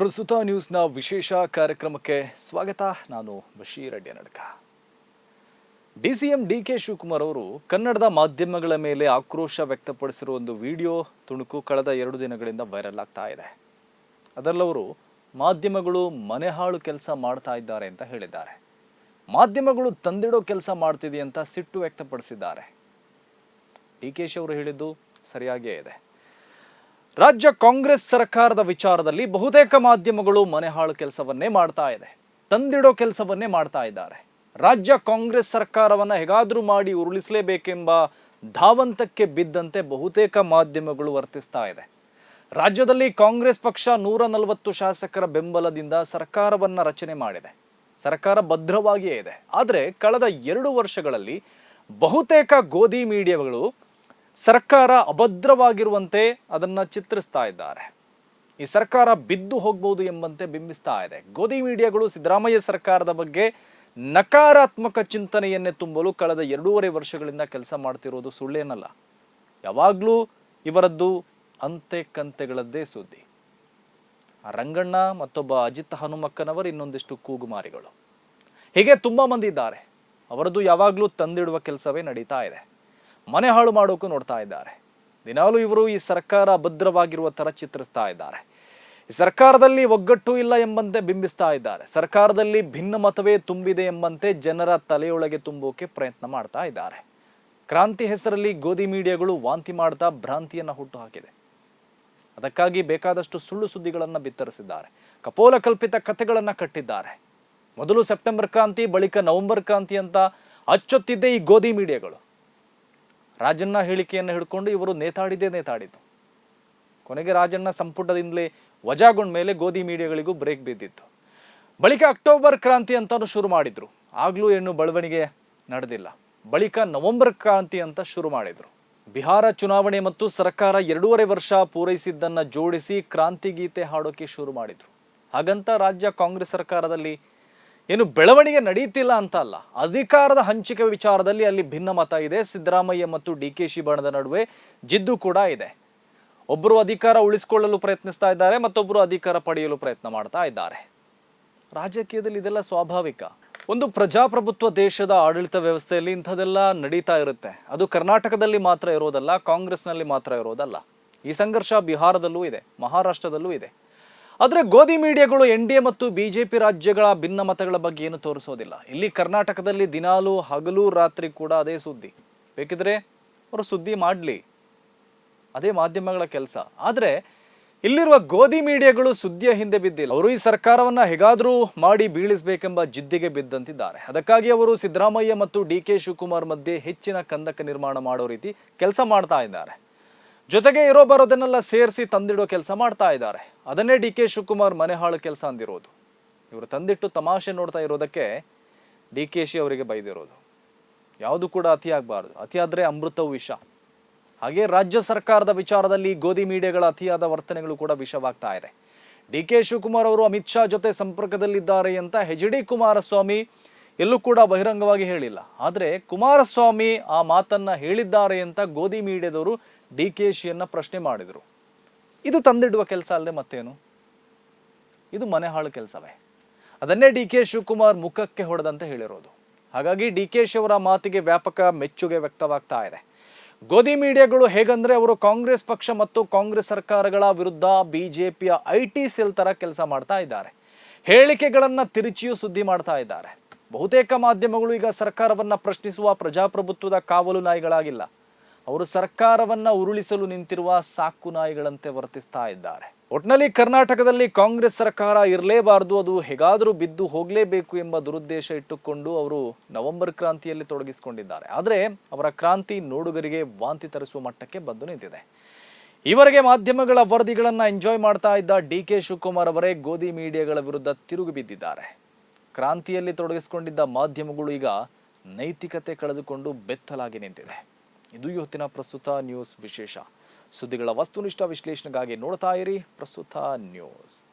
ಪ್ರಸ್ತುತ ನ್ಯೂಸ್ನ ವಿಶೇಷ ಕಾರ್ಯಕ್ರಮಕ್ಕೆ ಸ್ವಾಗತ. ನಾನು ಬಶೀರ್ ಅಡ್ಡಿ ನಡ್ಕ D C M D K Shivakumar ಅವರು ಕನ್ನಡದ ಮಾಧ್ಯಮಗಳ ಮೇಲೆ ಆಕ್ರೋಶ ವ್ಯಕ್ತಪಡಿಸಿರುವ ಒಂದು ವಿಡಿಯೋ ತುಣುಕು ಕಳೆದ ಎರಡು ದಿನಗಳಿಂದ ವೈರಲ್ ಆಗ್ತಾ ಇದೆ. ಅದರಲ್ಲವರು ಮಾಧ್ಯಮಗಳು ಮನೆಹಾಳು ಕೆಲಸ ಮಾಡ್ತಾ ಇದ್ದಾರೆ ಅಂತ ಹೇಳಿದ್ದಾರೆ. ಮಾಧ್ಯಮಗಳು ತಂದಿಡೋ ಕೆಲಸ ಮಾಡ್ತಿದೆ ಅಂತ ಸಿಟ್ಟು ವ್ಯಕ್ತಪಡಿಸಿದ್ದಾರೆ. ಡಿ ಕೆ ಶಿ ಅವರು ಹೇಳಿದ್ದು ಸರಿಯಾಗಿಯೇ ಇದೆ. ರಾಜ್ಯ ಕಾಂಗ್ರೆಸ್ ಸರ್ಕಾರದ ವಿಚಾರದಲ್ಲಿ ಬಹುತೇಕ ಮಾಧ್ಯಮಗಳು ಮನೆಹಾಳು ಕೆಲಸವನ್ನೇ ಮಾಡ್ತಾ ಇದೆ, ತಂದಿಡೋ ಕೆಲಸವನ್ನೇ ಮಾಡ್ತಾ ಇದ್ದಾರೆ. ರಾಜ್ಯ ಕಾಂಗ್ರೆಸ್ ಸರ್ಕಾರವನ್ನ ಹೇಗಾದರೂ ಮಾಡಿ ಉರುಳಿಸಲೇಬೇಕೆಂಬ ಧಾವಂತಕ್ಕೆ ಬಿದ್ದಂತೆ ಬಹುತೇಕ ಮಾಧ್ಯಮಗಳು ವರ್ತಿಸ್ತಾ ಇದೆ. ರಾಜ್ಯದಲ್ಲಿ ಕಾಂಗ್ರೆಸ್ ಪಕ್ಷ ನೂರ ನಲವತ್ತು ಶಾಸಕರ ಬೆಂಬಲದಿಂದ ಸರ್ಕಾರವನ್ನ ರಚನೆ ಮಾಡಿದೆ. ಸರ್ಕಾರ ಭದ್ರವಾಗಿಯೇ ಇದೆ. ಆದರೆ ಕಳೆದ ಎರಡು ವರ್ಷಗಳಲ್ಲಿ ಬಹುತೇಕ ಗೋಧಿ ಮೀಡಿಯಾಗಳು ಸರ್ಕಾರ ಅಭದ್ರವಾಗಿರುವಂತೆ ಅದನ್ನು ಚಿತ್ರಿಸ್ತಾ ಇದ್ದಾರೆ. ಈ ಸರ್ಕಾರ ಬಿದ್ದು ಹೋಗ್ಬೋದು ಎಂಬಂತೆ ಬಿಂಬಿಸ್ತಾ ಇದೆ. ಗೋಧಿ ಮೀಡಿಯಾಗಳು ಸಿದ್ದರಾಮಯ್ಯ ಸರ್ಕಾರದ ಬಗ್ಗೆ ನಕಾರಾತ್ಮಕ ಚಿಂತನೆಯನ್ನೇ ತುಂಬಲು ಕಳೆದ ಎರಡೂವರೆ ವರ್ಷಗಳಿಂದ ಕೆಲಸ ಮಾಡ್ತಿರೋದು ಸುಳ್ಳೇನಲ್ಲ. ಯಾವಾಗಲೂ ಇವರದ್ದು ಅಂತೆ ಕಂತೆಗಳದ್ದೇ ಸುದ್ದಿ. ರಂಗಣ್ಣ ಮತ್ತೊಬ್ಬ ಅಜಿತ್ ಹನುಮಕ್ಕನವರು ಇನ್ನೊಂದಿಷ್ಟು ಕೂಗುಮಾರಿಗಳು. ಹೀಗೆ ತುಂಬಾ ಮಂದಿ ಇದ್ದಾರೆ. ಅವರದ್ದು ಯಾವಾಗಲೂ ತಂದಿಡುವ ಕೆಲಸವೇ ನಡೀತಾ ಇದೆ. ಮನೆ ಹಾಳು ಮಾಡೋಕ್ಕೂ ನೋಡ್ತಾ ಇದ್ದಾರೆ. ದಿನಾಲೂ ಇವರು ಈ ಸರ್ಕಾರ ಭದ್ರವಾಗಿರುವ ಥರ ಚಿತ್ರಿಸ್ತಾ ಇದ್ದಾರೆ. ಈ ಸರ್ಕಾರದಲ್ಲಿ ಒಗ್ಗಟ್ಟು ಇಲ್ಲ ಎಂಬಂತೆ ಬಿಂಬಿಸ್ತಾ ಇದ್ದಾರೆ. ಸರ್ಕಾರದಲ್ಲಿ ಭಿನ್ನ ಮತವೇ ತುಂಬಿದೆ ಎಂಬಂತೆ ಜನರ ತಲೆಯೊಳಗೆ ತುಂಬೋಕೆ ಪ್ರಯತ್ನ ಮಾಡ್ತಾ ಇದ್ದಾರೆ. ಕ್ರಾಂತಿ ಹೆಸರಲ್ಲಿ ಗೋಧಿ ಮೀಡಿಯಾಗಳು ವಾಂತಿ ಮಾಡ್ತಾ ಭ್ರಾಂತಿಯನ್ನು ಹುಟ್ಟು ಹಾಕಿದೆ ಅದಕ್ಕಾಗಿ ಬೇಕಾದಷ್ಟು ಸುಳ್ಳು ಸುದ್ದಿಗಳನ್ನು ಬಿತ್ತರಿಸಿದ್ದಾರೆ. ಕಪೋಲ ಕಲ್ಪಿತ ಕಥೆಗಳನ್ನು ಕಟ್ಟಿದ್ದಾರೆ. ಮೊದಲು ಸೆಪ್ಟೆಂಬರ್ ಕ್ರಾಂತಿ, ಬಳಿಕ ನವೆಂಬರ್ ಕ್ರಾಂತಿ ಅಂತ ಅಚ್ಚೊತ್ತಿದ್ದೆ ಈ ಗೋಧಿ ಮೀಡಿಯಾಗಳು. ರಾಜಣ್ಣ ಹೇಳಿಕೆಯನ್ನು ಹಿಡ್ಕೊಂಡು ಇವರು ನೇತಾಡಿದೆ ನೇತಾಡಿತು ಕೊನೆಗೆ ರಾಜಣ್ಣ ಸಂಪುಟದಿಂದಲೇ ವಜಾಗೊಂಡ ಮೇಲೆ ಗೋಧಿ ಮೀಡಿಯಾಗಳಿಗೂ ಬ್ರೇಕ್ ಬಿದ್ದಿತ್ತು. ಬಳಿಕ ಅಕ್ಟೋಬರ್ ಕ್ರಾಂತಿ ಅಂತಾನು ಶುರು ಮಾಡಿದ್ರು. ಆಗ್ಲೂ ಏನು ಬೆಳವಣಿಗೆ ನಡೆದಿಲ್ಲ. ಬಳಿಕ ನವೆಂಬರ್ ಕ್ರಾಂತಿ ಅಂತ ಶುರು ಮಾಡಿದ್ರು. ಬಿಹಾರ ಚುನಾವಣೆ ಮತ್ತು ಸರ್ಕಾರ ಎರಡೂವರೆ ವರ್ಷ ಪೂರೈಸಿದ್ದನ್ನ ಜೋಡಿಸಿ ಕ್ರಾಂತಿ ಗೀತೆ ಹಾಡೋಕೆ ಶುರು ಮಾಡಿದ್ರು. ಹಾಗಂತ ರಾಜ್ಯ ಕಾಂಗ್ರೆಸ್ ಸರ್ಕಾರದಲ್ಲಿ ಏನು ಬೆಳವಣಿಗೆ ನಡೀತಿಲ್ಲ ಅಂತ ಅಲ್ಲ. ಅಧಿಕಾರದ ಹಂಚಿಕೆ ವಿಚಾರದಲ್ಲಿ ಅಲ್ಲಿ ಭಿನ್ನ ಮತ ಇದೆ. ಸಿದ್ದರಾಮಯ್ಯ ಮತ್ತು ಡಿ ಕೆ ಶಿ ಬಣದ ನಡುವೆ ಜಿದ್ದು ಕೂಡ ಇದೆ. ಒಬ್ಬರು ಅಧಿಕಾರ ಉಳಿಸಿಕೊಳ್ಳಲು ಪ್ರಯತ್ನಿಸ್ತಾ ಇದ್ದಾರೆ ಮತ್ತೊಬ್ಬರು ಅಧಿಕಾರ ಪಡೆಯಲು ಪ್ರಯತ್ನ ಮಾಡ್ತಾ ಇದ್ದಾರೆ. ರಾಜಕೀಯದಲ್ಲಿ ಇದೆಲ್ಲ ಸ್ವಾಭಾವಿಕ. ಒಂದು ಪ್ರಜಾಪ್ರಭುತ್ವ ದೇಶದ ಆಡಳಿತ ವ್ಯವಸ್ಥೆಯಲ್ಲಿ ಇಂಥದೆಲ್ಲ ನಡೀತಾ ಇರುತ್ತೆ. ಅದು ಕರ್ನಾಟಕದಲ್ಲಿ ಮಾತ್ರ ಇರೋದಲ್ಲ, ಕಾಂಗ್ರೆಸ್ನಲ್ಲಿ ಮಾತ್ರ ಇರೋದಲ್ಲ. ಈ ಸಂಘರ್ಷ ಬಿಹಾರದಲ್ಲೂ ಇದೆ, ಮಹಾರಾಷ್ಟ್ರದಲ್ಲೂ ಇದೆ. ಆದರೆ ಗೋಧಿ ಮೀಡಿಯಾಗಳು ಎನ್ ಡಿ ಎ ಮತ್ತು ಬಿಜೆಪಿ ರಾಜ್ಯಗಳ ಭಿನ್ನ ಮತಗಳ ಬಗ್ಗೆ ಏನು ತೋರಿಸೋದಿಲ್ಲ. ಇಲ್ಲಿ ಕರ್ನಾಟಕದಲ್ಲಿ ದಿನಾಲು ಹಗಲು ರಾತ್ರಿ ಕೂಡ ಅದೇ ಸುದ್ದಿ. ಬೇಕಿದ್ರೆ ಅವರು ಸುದ್ದಿ ಮಾಡಲಿ. ಅದೇ ಮಾಧ್ಯಮಗಳ ಕೆಲಸ. ಆದರೆ ಇಲ್ಲಿರುವ ಗೋಧಿ ಮೀಡಿಯಾಗಳು ಸುದ್ದಿಯ ಹಿಂದೆ ಬಿದ್ದಿಲ್ಲ. ಅವರು ಈ ಸರ್ಕಾರವನ್ನ ಹೇಗಾದರೂ ಮಾಡಿ ಬೀಳಿಸಬೇಕೆಂಬ ಜಿದ್ದಿಗೆ ಬಿದ್ದಂತಿದ್ದಾರೆ. ಅದಕ್ಕಾಗಿ ಅವರು ಸಿದ್ದರಾಮಯ್ಯ ಮತ್ತು ಡಿ ಕೆ ಶಿವಕುಮಾರ್ ಮಧ್ಯೆ ಹೆಚ್ಚಿನ ಕಂದಕ ನಿರ್ಮಾಣ ಮಾಡೋ ರೀತಿ ಕೆಲಸ ಮಾಡ್ತಾ ಇದ್ದಾರೆ. ಜೊತೆಗೆ ಇರೋ ಬರೋದನ್ನೆಲ್ಲ ಸೇರಿಸಿ ತಂದಿಡೋ ಕೆಲಸ ಮಾಡ್ತಾ ಇದ್ದಾರೆ. ಅದನ್ನೇ ಡಿ ಕೆ ಶಿವಕುಮಾರ್ ಮನೆ ಹಾಳು ಕೆಲಸ ಅಂದಿರೋದು. ಇವರು ತಂದಿಟ್ಟು ತಮಾಷೆ ನೋಡ್ತಾ ಇರೋದಕ್ಕೆ ಡಿ ಕೆ ಶಿ ಅವರಿಗೆ ಬೈದಿರೋದು. ಯಾವುದು ಕೂಡ ಅತಿ ಆಗಬಾರ್ದು. ಅತಿಯಾದ್ರೆ ಅಮೃತವು ವಿಷ. ಹಾಗೆ ರಾಜ್ಯ ಸರ್ಕಾರದ ವಿಚಾರದಲ್ಲಿ ಗೋಧಿ ಮೀಡಿಯಾಗಳ ಅತಿಯಾದ ವರ್ತನೆಗಳು ಕೂಡ ವಿಷವಾಗ್ತಾ ಇದೆ. ಡಿ ಕೆ ಶಿವಕುಮಾರ್ ಅವರು ಅಮಿತ್ ಶಾ ಜೊತೆ ಸಂಪರ್ಕದಲ್ಲಿದ್ದಾರೆ ಅಂತ ಹೆಚ್ ಡಿ ಕುಮಾರಸ್ವಾಮಿ ಎಲ್ಲೂ ಕೂಡ ಬಹಿರಂಗವಾಗಿ ಹೇಳಿಲ್ಲ. ಆದರೆ ಕುಮಾರಸ್ವಾಮಿ ಆ ಮಾತನ್ನ ಹೇಳಿದ್ದಾರೆ ಅಂತ ಗೋಧಿ ಮೀಡಿಯಾದವರು ಡಿ ಕೆ ಶಿಯನ್ನ ಪ್ರಶ್ನೆ ಮಾಡಿದರು. ಇದು ತಂದಿಡುವ ಕೆಲಸ ಅಲ್ಲದೆ ಮತ್ತೇನು? ಇದು ಮನೆ ಹಾಳು ಕೆಲಸವೇ. ಅದನ್ನೇ ಡಿ ಕೆ ಶಿವಕುಮಾರ್ ಮುಖಕ್ಕೆ ಹೊಡೆದಂತೆ ಹೇಳಿರೋದು. ಹಾಗಾಗಿ ಡಿ ಕೆ ಶಿ ಅವರ ಮಾತಿಗೆ ವ್ಯಾಪಕ ಮೆಚ್ಚುಗೆ ವ್ಯಕ್ತವಾಗ್ತಾ ಇದೆ. ಗೋಧಿ ಮೀಡಿಯಾಗಳು ಹೇಗಂದ್ರೆ ಅವರು ಕಾಂಗ್ರೆಸ್ ಪಕ್ಷ ಮತ್ತು ಕಾಂಗ್ರೆಸ್ ಸರ್ಕಾರಗಳ ವಿರುದ್ಧ ಬಿಜೆಪಿಯ ಐ ಟಿ ಸೆಲ್ ತರ ಕೆಲಸ ಮಾಡ್ತಾ ಇದ್ದಾರೆ. ಹೇಳಿಕೆಗಳನ್ನ ತಿರುಚಿಯೂ ಸುದ್ದಿ ಮಾಡ್ತಾ ಇದ್ದಾರೆ. ಬಹುತೇಕ ಮಾಧ್ಯಮಗಳು ಈಗ ಸರ್ಕಾರವನ್ನ ಪ್ರಶ್ನಿಸುವ ಪ್ರಜಾಪ್ರಭುತ್ವದ ಕಾವಲು ನಾಯಿಗಳಾಗಿಲ್ಲ. ಅವರು ಸರ್ಕಾರವನ್ನ ಉರುಳಿಸಲು ನಿಂತಿರುವ ಸಾಕು ನಾಯಿಗಳಂತೆ ವರ್ತಿಸ್ತಾ ಇದ್ದಾರೆ. ಒಟ್ನಲ್ಲಿ ಕರ್ನಾಟಕದಲ್ಲಿ ಕಾಂಗ್ರೆಸ್ ಸರ್ಕಾರ ಇರಲೇಬಾರದು, ಅದು ಹೇಗಾದರೂ ಬಿದ್ದು ಹೋಗಲೇಬೇಕು ಎಂಬ ದುರುದ್ದೇಶ ಇಟ್ಟುಕೊಂಡು ಅವರು ನವೆಂಬರ್ ಕ್ರಾಂತಿಯಲ್ಲಿ ತೊಡಗಿಸಿಕೊಂಡಿದ್ದಾರೆ. ಆದರೆ ಅವರ ಕ್ರಾಂತಿ ನೋಡುಗರಿಗೆ ವಾಂತಿ ತರಿಸುವ ಮಟ್ಟಕ್ಕೆ ಬಂದು ನಿಂತಿದೆ. ಈವರೆಗೆ ಮಾಧ್ಯಮಗಳ ವರದಿಗಳನ್ನು ಎಂಜಾಯ್ ಮಾಡ್ತಾ ಇದ್ದ ಡಿ ಕೆ ಶಿವಕುಮಾರ್ ಅವರೇ ಗೋಧಿ ಮೀಡಿಯಾಗಳ ವಿರುದ್ಧ ತಿರುಗಿ ಬಿದ್ದಿದ್ದಾರೆ. ಕ್ರಾಂತಿಯಲ್ಲಿ ತೊಡಗಿಸಿಕೊಂಡಿದ್ದ ಮಾಧ್ಯಮಗಳು ಈಗ ನೈತಿಕತೆ ಕಳೆದುಕೊಂಡು ಬೆತ್ತಲಾಗಿ ನಿಂತಿದೆ. ಇದು ಇವತ್ತಿನ ಪ್ರಸ್ತುತ ನ್ಯೂಸ್ ವಿಶೇಷ. ಸುದ್ದಿಗಳ ವಸ್ತುನಿಷ್ಠ ವಿಶ್ಲೇಷಣೆಗಾಗಿ ನೋಡ್ತಾ ಇರಿ ಪ್ರಸ್ತುತ ನ್ಯೂಸ್.